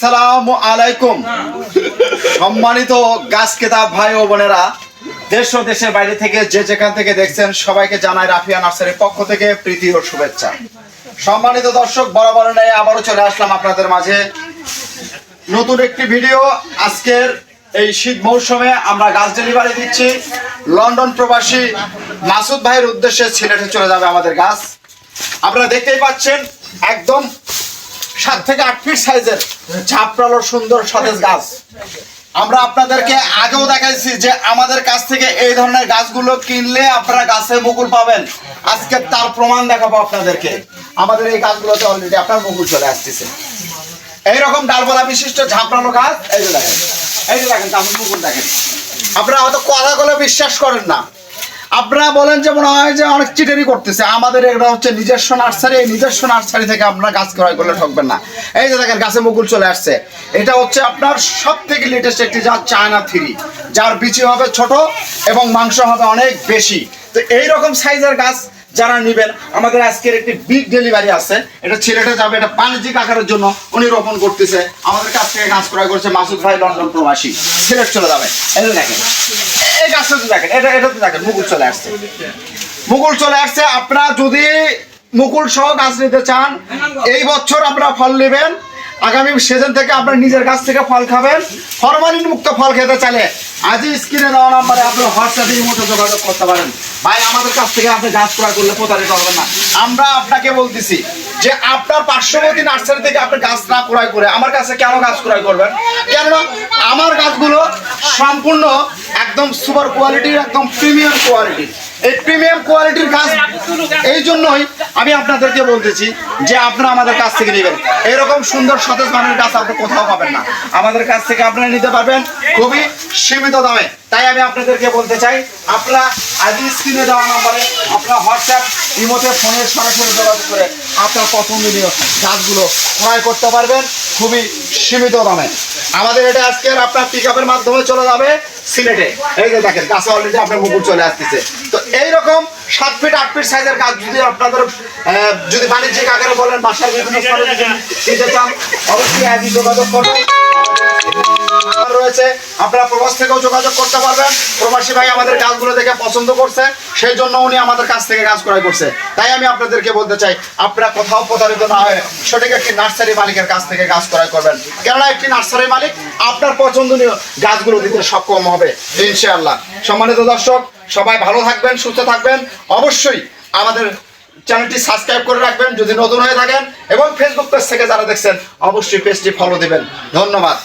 আসসালামু আলাইকুম। সম্মানিত গাছ কেতাব ভাই ও বোনেরা, দেশ ও দেশের বাইরে থেকে যে যেখান থেকে দেখছেন, সবাইকে জানাই রাফিয়া নার্সারির পক্ষ থেকে প্রীতি ও শুভেচ্ছা। সম্মানিত দর্শক, বরাবর নেই, আবারও চলে আসলাম আপনাদের মাঝে। নতুন একটি ভিডিও আজকের এই শীত মৌসুমে আমরা গাছ ডেলিভারি দিচ্ছি। লন্ডন প্রবাসী মাসুদ ভাইয়ের উদ্দেশ্যে সিলেটে চলে যাবে আমাদের গাছ। আপনারা দেখতেই পাচ্ছেন, একদম সাত থেকে আট ফিট সাইজের ঝাপড়ালো সুন্দর সতেজ গাছ। আমরা আপনাদেরকে আগেও দেখাইছি যে আমাদের কাছ থেকে এই ধরনের গাছগুলো কিনলে আপনারা গাছে মুকুল পাবেন। আজকে তার প্রমাণ দেখাবো আপনাদেরকে। আমাদের এই গাছগুলোতে অলরেডি আপনার মুকুল চলে আসতেছে। এইরকম ডালপালা বিশিষ্ট ঝাপড়ানো গাছ, এই যে দেখেন, এই যে দেখেন তারপর মুকুল দেখেন। আপনারা হয়তো কথাগুলো বিশ্বাস করেন না। আপনারা বলেন যে মনে হয় যে অনেক চিটারি করতেছে। আমাদের এটা হচ্ছে নিজস্ব নার্সারি, এই নিজস্ব নার্সারি থেকে আপনারা গাছ ক্রয় করলে ঠকবেন না। এই যে দেখেন, গাছে মুকুল চলে আসছে। এটা হচ্ছে আপনার সব থেকে লেটেস্ট একটি জাত চায়না থ্রি, যার বিচি হবে ছোট এবং মাংস হবে অনেক বেশি। তো এই রকম সাইজের গাছ যারা নেবেন, আমাদের আজকের একটি বিগ ডেলিভারি আছে। এটা ছেলেটা যাবে, এটা বাণিজ্যিক আকারের জন্য উনি রোপণ করতেছে। আমাদের কাছ থেকে গাছ ক্রয় করছে মাসুদ ভাই, লন্ডন প্রবাসী। সিলেট চলে যাবে। এটা দেখেন। মুকুল চলে আসছে। আসছে, আপনারা যদি মুকুল সহ গাছ নিতে চান, এই বছর আপনারা ফল নেবেন। আগামী সেজন থেকে আপনার নিজের গাছ থেকে ফল খাবেন। ফরমালিন মুক্ত ফল খেতে চালে আজই স্ক্রিনে দেওয়া নাম্বারে আপনার হোয়াটসঅ্যাপে মতো যোগাযোগ করতে পারেন। ভাই, আমাদের কাছ থেকে আপনি গাছ ক্রয় করলে প্রতারিত হবেন না। আমরা আপনাকে বলতেছি যে আপনার পার্শ্ববর্তী নার্সারি থেকে আপনি গাছ না ক্রয় করে আমার কাছে কেন গাছ ক্রয় করবেন? কেননা আমার গাছগুলো সম্পূর্ণ একদম সুপার কোয়ালিটির, একদম প্রিমিয়াম কোয়ালিটির। এই প্রিমিয়াম কোয়ালিটির গাছ, এই জন্যই আমি আপনাদেরকে বলতেছি যে আপনারা আমাদের কাছ থেকে নেবেন। এরকম সুন্দর সতেজ মানের গাছ আপনি কোথাও পাবেন না। আমাদের কাছ থেকে আপনারা নিতে পারবেন খুবই সীমিত দামে। তাই আমি আপনাদেরকে বলতে চাই, আপনারা আজই স্ক্রিনে দেওয়া নাম্বারে আপনারা হোয়াটসঅ্যাপ, ইমোতে ফোনের সরাসরি যোগাযোগ করে আপনার পছন্দনীয় গাছগুলো ক্রয় করতে পারবেন খুবই সীমিত দামে। আমাদের এটা আজকের আপনার পিক আপের মাধ্যমে চলে যাবে সিলেটে। এই যে দেখেন, গাছে অলরেডি আপনার মুকুল চলে আসতেছে। তো এইরকম সাত ফিট আট ফিট সাইজের গাছ যদি আপনাদের যদি বাণিজ্যিক আকারে বলেন, বাসার বিভিন্ন নিতে চান, অবশ্যই আজই যোগাযোগ করবেন নাম্বার রয়েছে, আপনারা প্রবাস থেকেও যোগাযোগ করতে পারবেন। প্রবাসী ভাই আমাদের গাছগুলো দেখে পছন্দ করছে সেই জন্য উনি আমাদের কাছ থেকে গাছ ক্রয় করছে। তাই আমি আপনাদেরকে বলতে চাই, আপনারা কোথাও প্রতারিত না হয়ে সঠিক একটি নার্সারি মালিকের কাছ থেকে গাছ ক্রয় করবেন। কেননা একটি নার্সারি মালিক আপনার পছন্দনীয় গাছগুলো দিতে সক্ষম হবে, ইনশাআল্লাহ। সম্মানিত দর্শক, সবাই ভালো থাকবেন, সুস্থ থাকবেন। অবশ্যই আমাদের চ্যানেলটি সাবস্ক্রাইব করে রাখবেন, যদি নতুন হয়ে থাকেন। এবং ফেসবুক পেজ থেকে যারা দেখছেন, অবশ্যই পেজটি ফলো দিবেন। ধন্যবাদ।